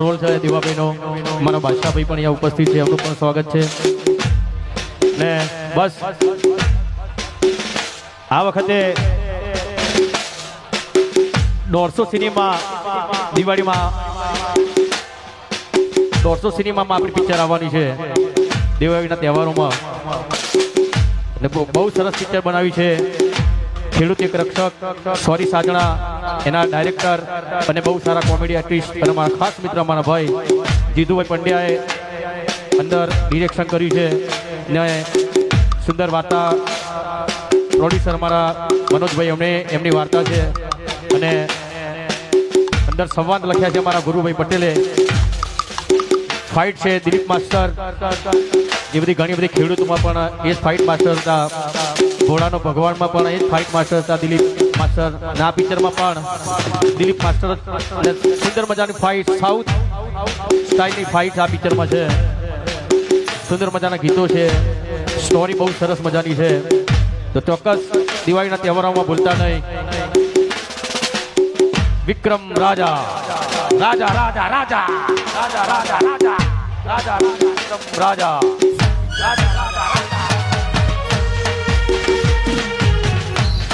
Role છે દીવાભાઈનો મારા બાદશાહભાઈ પણ અહીંયા ઉપસ્થિત છે એમનું પણ સ્વાગત છે. ને બસ. આ વખતે દોઢસો સિનેમા દિવાળીમાં, દોઢસો સિનેમામાં આપણી પિક્ચર આવવાની છે દિવાળીના તહેવારોમાં. એટલે બહુ સરસ પિક્ચર બનાવી છે. ખેડૂત એક રક્ષક, સોરી સાજણા. એના ડાયરેક્ટર અને બહુ સારા કોમેડી આર્ટિસ્ટ અને મારા ખાસ મિત્ર મારા ભાઈ જીતુભાઈ પંડ્યાએ અંદર ડિરેક્શન કર્યું છે ને સુંદર વાર્તા પ્રોડ્યુસર મારા મનોજભાઈ અમને એમની વાર્તા છે અને અંદર સંવાદ લખ્યા છે મારા ગુરુભાઈ પટેલે. ફાઇટ છે દિલીપ માસ્ટર. એ બધી ઘણી બધી ખેડૂતોમાં પણ એ જ ફાઇટ માસ્ટર હતા. ઘોડાનો ભગવાનમાં પણ એ જ ફાઇટ માસ્ટર હતા દિલીપ. માસ્ટર, ના પિક્ચરમાં પણ દિલીપ માસ્ટર અને સુંદર મજાની ફાઇટ સાઉથ સ્ટાઇલની ફાઇટ આ પિક્ચરમાં છે. સુંદર મજાના ગીતો છે. સ્ટોરી બહુ સરસ મજાની છે. તો ચોક્કસ દિવાળીના તહેવારોમાં ભૂલતા નહીં. વિક્રમ રાજા. રાજા રાજા રાજા. રાજા રાજા રાજા. રાજા રાજા. રાજા રાજા રાજા.